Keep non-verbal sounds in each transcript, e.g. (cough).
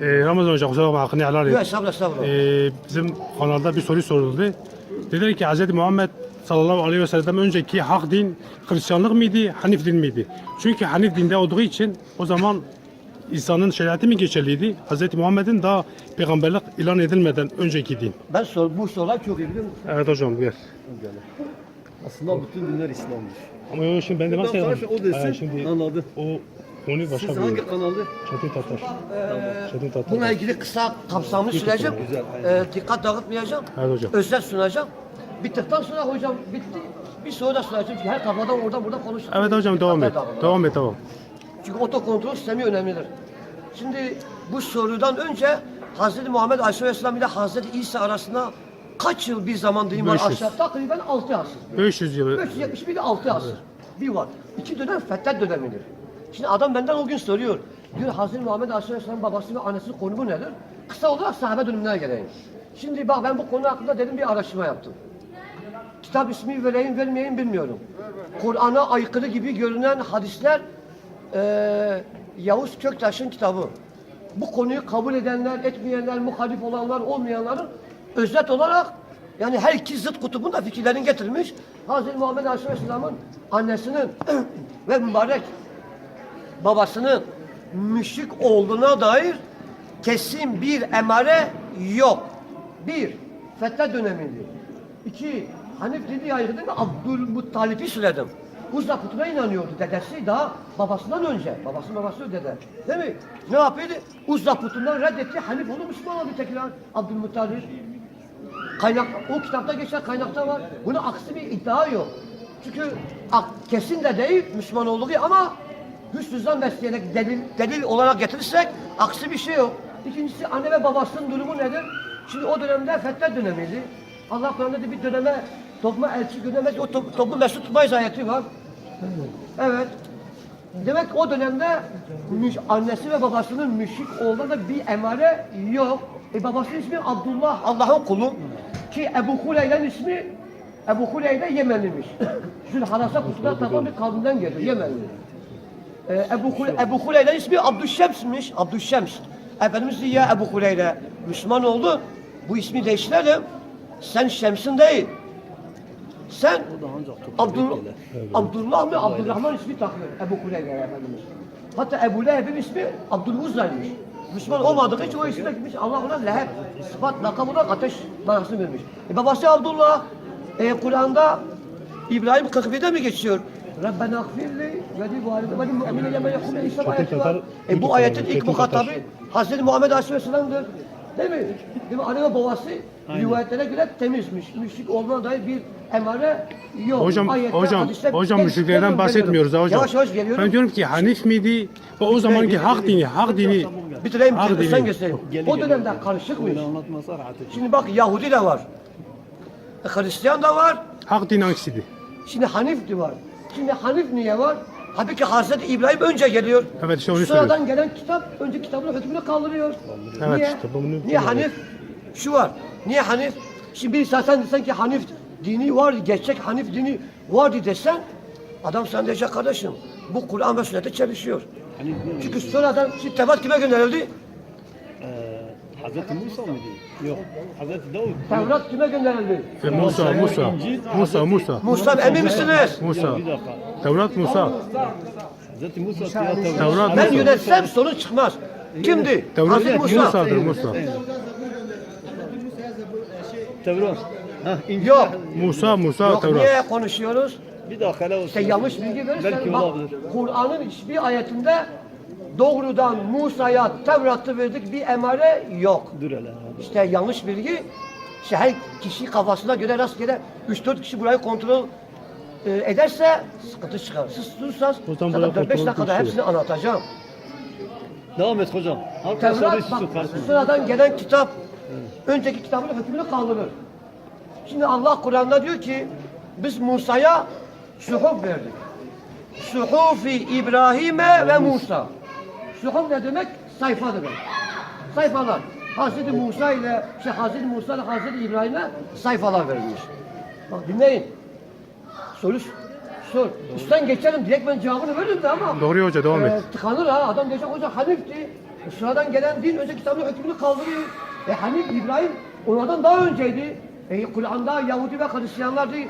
Ee, Ramazan Hoca kusura bakma hakkını helal Yok et. estağfurullah estağfurullah. Ee, bizim kanalda bir soru soruldu. Dediler ki Hz. Muhammed sallallahu aleyhi ve sellem önceki hak din Hristiyanlık mıydı, Hanif din miydi? Çünkü Hanif dinde olduğu için o zaman İsa'nın şeriatı mı geçerliydi? Hz. Muhammed'in daha peygamberlik ilan edilmeden önceki din. Ben sor, bu sorular çok iyi biliyor musun? Evet hocam ver. Aslında bütün dinler İslam'dır. Ama yo, şimdi ben de nasıl karşı o desin, anladı. o konuyu başka Siz bir hangi kanalı? Çetin Tatar. Çetin Tatar. Bununla ilgili kısa kapsamlı süreceğim. Güzel, Ee, dikkat dağıtmayacağım. Evet hocam. Özet sunacağım. Bittikten sonra hocam bitti. Bir soru da sunacağım. Çünkü her kafadan oradan buradan konuşacağım. Evet hocam devam et. Devam et tamam. Çünkü otokontrol sistemi önemlidir. Şimdi bu sorudan önce Hz. Muhammed Aleyhisselam ile Hz. İsa arasında kaç yıl bir zaman dilimi var? 500. Aşağı takriben 6 asır. 500 yıl. 571 ile 6 asır. Bir var. İki dönem fethet dönemidir. Şimdi adam benden o gün soruyor. Diyor Hz. Muhammed Aleyhisselam babası ve annesinin konumu nedir? Kısa olarak sahabe dönümüne geleyim. Şimdi bak ben bu konu hakkında dedim bir araştırma yaptım. Kitap ismi vereyim vermeyeyim bilmiyorum. Kur'an'a aykırı gibi görünen hadisler eee Yavuz Köktaş'ın kitabı. Bu konuyu kabul edenler, etmeyenler, muhalif olanlar, olmayanların özet olarak yani her zıt kutubun da fikirlerini getirmiş. Hazreti Muhammed Aleyhisselam'ın annesinin (clears throat) ve mübarek babasının müşrik olduğuna dair kesin bir emare yok. Bir, fethet dönemiydi. İki, Hanif dini ayrıldığında Abdülmuttalip'i söyledim. Uzza putuna inanıyordu dedesi daha babasından önce. Babasının babası dede. Değil mi? Ne yapıyordu? Uzza putundan reddetti. Hanif onu Müslüman oldu tekrar Abdülmuttalip. Kaynak, o kitapta geçen kaynakta var. Bunun aksi bir iddia yok. Çünkü kesin de değil Müslüman olduğu ama hüsnü zan besleyerek delil, delil olarak getirirsek aksi bir şey yok. İkincisi anne ve babasının durumu nedir? Şimdi o dönemde fethet dönemiydi. Allah Kur'an'da da bir döneme topluma elçi göndermez. O top, toplu mesut tutmayız ayeti var. Evet. Demek o dönemde annesi ve babasının müşrik olduğunda da bir emare yok. E babasının ismi Abdullah, Allah'ın kulu. Ki Ebu Huleyle'nin ismi Ebu Huleyle Yemenliymiş. Zülharasa kutuda taban bir kavimden geliyor, Yemenli. Ee, Ebu, Hule, Ebu Huleyle'nin ismi Abdüşşems'miş, Abdüşşems. Efendimiz diyor ya Ebu Huleyle Müslüman oldu, bu ismi değiştirelim. Sen Şems'in değil. Sen Abdul, Abdullah mı Abdurrahman ismi takıyor Ebu Kuleybe Efendimiz. Hatta Ebu Leheb'in ismi Abdülmuzza'ymış. Müslüman olmadığı için o isme gitmiş. Allah ona Leheb sıfat olarak ateş manasını vermiş. E babası Abdullah. E, Kur'an'da İbrahim 41'de mi geçiyor? Rabbena gfirli ve li valide ve li mu'mine yeme yekume İsa ayeti var. E bu ayetin ilk muhatabı Hazreti Muhammed Aleyhisselam'dır. Değil mi? Değil mi? Anne ve babası rivayetlere göre temizmiş. Müşrik olduğuna dair bir emare yok. Hocam, Ayette, hocam, hocam müşriklerden bahsetmiyoruz ha hocam. Yavaş yavaş geliyorum. Ben diyorum ki Hanif miydi ve o zamanki hak dini, hak dini, Bitireyim, bitireyim, sen göstereyim. O dönemde karışıkmış. Şimdi bak Yahudi de var. E, Hristiyan da var. Hak din hangisiydi? Şimdi Hanif de var. Şimdi Hanif niye var? Halbuki Hazreti İbrahim önce geliyor. Evet, işte onu Sonradan gelen kitap önce kitabın hükmünü kaldırıyor. Evet, niye? işte bunu- niye Hanif? Şu var. Niye Hanif? Şimdi bir sen desen ki Hanif dini var, gerçek Hanif dini var desen adam sana diyecek kardeşim bu Kur'an ve sünnete çelişiyor. Çünkü sonradan şimdi Tevrat kime gönderildi? eee Hazreti Musa mıydı? Yok. Hazreti Davud. Tevrat kime gönderildi? E, Musa, Musa, Musa, Musa, Musa emin misiniz? Musa. Bir dakika. Tevrat Musa. Hazreti Musa Tevrat. Tevrat Ben Musa. yönetsem sorun çıkmaz. Kimdi? Tevrat Hazreti Musa. Musa'dır Musa. Tevrat. Ha, İncil. Yok. Musa, Musa, Yok Tevrat. niye konuşuyoruz? Bir dakika hele olsun. İşte yanlış bilgi verirsen Belki bak olabilir. Kur'an'ın hiçbir ayetinde doğrudan Musa'ya Tevrat'ı verdik bir emare yok. Dur hele. İşte yanlış bilgi işte her kişi kafasına göre rastgele 3-4 kişi burayı kontrol e, ederse sıkıntı çıkar. Siz zaten 4-5 kontrol dakikada hepsini anlatacağım. Devam et hocam. Halka Tevrat bak sıradan gelen kitap önceki kitabın hükmünü kaldırır. Şimdi Allah Kur'an'da diyor ki biz Musa'ya suhuf verdik. Suhufi İbrahim'e ve Musa. Suhuf ne demek? Sayfa demek. Sayfalar. Hazreti Musa ile şey Hazreti Musa ile Hazreti İbrahim'e sayfalar verilmiş. Bak dinleyin. Soru sor. Üstten geçelim direkt ben cevabını veririm de ama Doğru hoca devam ee, et. tıkanır ha. Adam diyecek hoca Hanif'ti. E, Sonradan gelen din önce kitabın hükmünü kaldırıyor. E Hanif İbrahim onlardan daha önceydi. E, Kur'an'da Yahudi ve Hristiyanlar değil.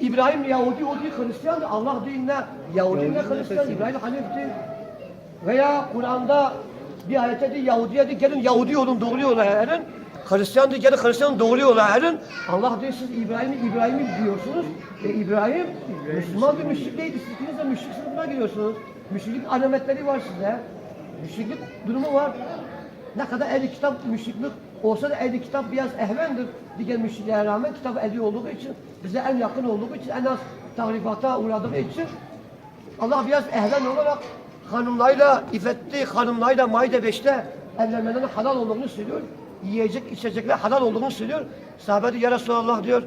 İbrahim Yahudi, o değil Hristiyan. Allah dinine Yahudi Hristiyan. Hristiyan. İbrahim Hanif'ti. Veya Kur'an'da bir ayette de Yahudi'ye de gelin Yahudi olun doğru yola erin. Hristiyan da gelin Hristiyan doğru yola erin. Allah diyor siz İbrahim'i İbrahim'i diyorsunuz. E İbrahim Müslüman bir müşrik değil. Siz ikiniz de müşrik sınıfına giriyorsunuz. Müşriklik alametleri var size. Müşriklik durumu var. Ne kadar ehli kitap müşriklik olsa da ehli kitap biraz ehvendir. Diğer müşriklere rağmen kitap ehli olduğu için, bize en yakın olduğu için, en az tahrifata uğradığı için Allah biraz ehven olarak hanımlarıyla, iffetli hanımlarıyla Maide 5'te evlenmenin halal olduğunu söylüyor. Yiyecek, içecekler halal olduğunu söylüyor. Sahabe diyor, ya Resulallah diyor.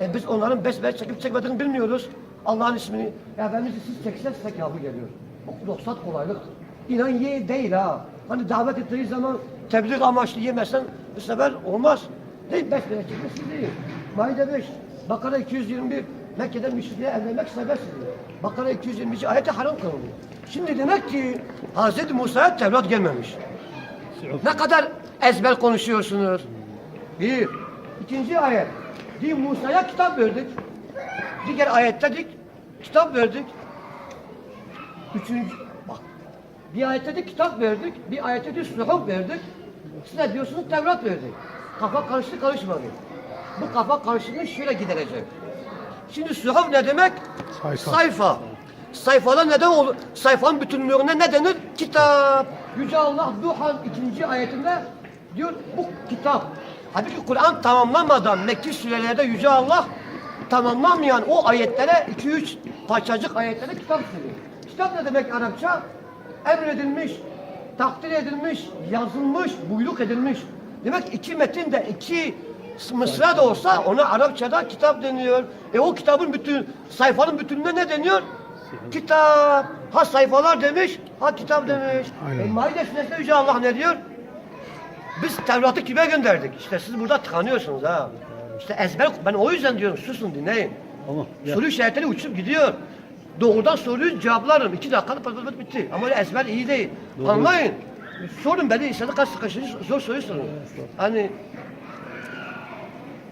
E biz onların besmele çekip çekmediğini bilmiyoruz. Allah'ın ismini. Ya Efendimiz siz çekseniz sevabı geliyor. Bu ruhsat kolaylıktır. İnan ye değil ha. Hani davet ettiği zaman tebliğ amaçlı yemezsen bu sefer olmaz. Değil besmele çekmesi değil. Maide 5, Bakara 221, Mekke'de müşriklere evlenmek serbest diyor. Bakara 222 ayette haram kılınıyor. Şimdi demek ki Hz. Musa'ya Tevrat gelmemiş. Ne kadar ezber konuşuyorsunuz. Bir. İkinci ayet. Di Musa'ya kitap verdik. Diğer ayette dik kitap verdik. Üçüncü bak. Bir ayette de kitap verdik. Bir ayette de suhuf verdik. Siz ne diyorsunuz? Tevrat verdik. Kafa karıştı karışmadı. Bu kafa karışıklığı şöyle giderecek. Şimdi suhuf ne demek? Sayfa. Sayfa. Sayfalar neden olur? Sayfanın bütünlüğüne ne denir? Kitap. Yüce Allah Duhan ikinci ayetinde diyor bu kitap. Halbuki Kur'an tamamlanmadan Mekki sürelerde Yüce Allah tamamlanmayan o ayetlere iki üç parçacık ayetlere kitap söylüyor. Kitap ne demek Arapça? Emredilmiş, takdir edilmiş, yazılmış, buyruk edilmiş. Demek iki metin de iki mısra da olsa ona Arapçada kitap deniyor. E o kitabın bütün sayfanın bütününe ne deniyor? Kitap. Ha sayfalar demiş, ha kitap demiş. Aynen. E, Maide suresinde Yüce Allah ne diyor? Biz Tevrat'ı kime gönderdik? İşte siz burada tıkanıyorsunuz ha. İşte ezber, ben o yüzden diyorum susun dinleyin. Tamam. Ya. Soru işaretleri uçup gidiyor. Doğrudan soruyu cevaplarım. İki dakikada pat pat pat bitti. Ama öyle ezber iyi değil. Doğru. Anlayın. Sorun beni istedi kaç kaçıncı zor soruyu sorun. Hani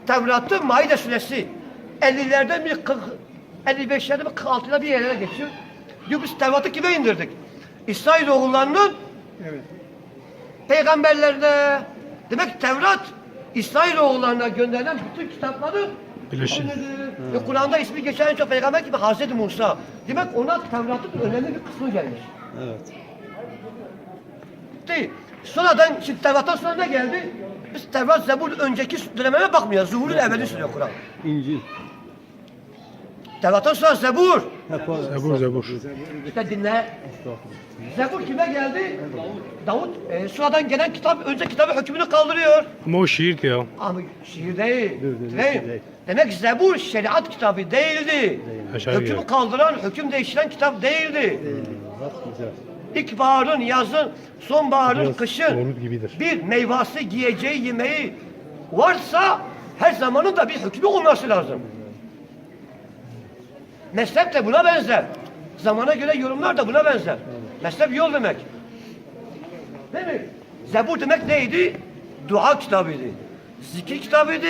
Tevrat'ın Maide suresi 50'lerde mi 40 55'lerde mi 46'da bir yerlere geçiyor. Diyor biz Tevrat'ı kime indirdik? İsrail oğullarının Evet. peygamberlerine. Demek Tevrat İsrail oğullarına gönderilen bütün kitapları Birleşik. içindedir. Ve Kur'an'da ismi geçen en çok peygamber gibi Hazreti Musa. Demek ona Tevrat'ın önemli bir kısmı gelmiş. Evet. Değil. Sonradan şimdi Tevrat'tan sonra ne geldi? Biz Tevrat Zebur önceki dönemine bakmıyoruz. Zuhurun evveli söylüyor Kur'an. İncil. Tevrat'tan sonra Zebur. Zebur, Zebur. İşte dinle. Zebur kime geldi? Davut. E, sonradan gelen kitap, önce kitabı hükmünü kaldırıyor. Ama o şiirdi ya. Ama şiir değil. Dur, dur, dur, değil. değil. Demek şeriat şeriat kitabı değildi. Aşağı yukarı. kaldıran, hüküm değiştiren kitap değildi. İlkbaharın, yazın, sonbaharın, Biraz kışın doğru gibidir. bir meyvası, giyeceği, yemeği varsa her zamanın da bir hükmü olması lazım. Mezhep de buna benzer. Zamana göre yorumlar da buna benzer. Mezhep yol demek. Değil mi? Zebur demek neydi? Dua kitabıydı. Zikir kitabıydı.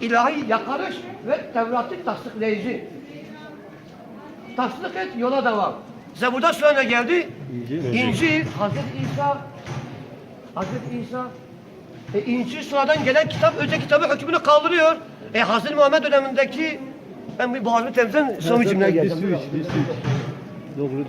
ilahi yakarış ve Tevrat'ı tasdikleyici. Tasdik et, yola devam. Zebur'dan sonra ne geldi? İncil. İncil, Hazreti İsa, Hazreti İsa. E, İncil sonradan gelen kitap, önce kitabı hükmünü kaldırıyor. E, Hazreti Muhammed dönemindeki, ben bir boğazımı temizlen, son Bir geldim. su iç, bir su iç. Doğru değil.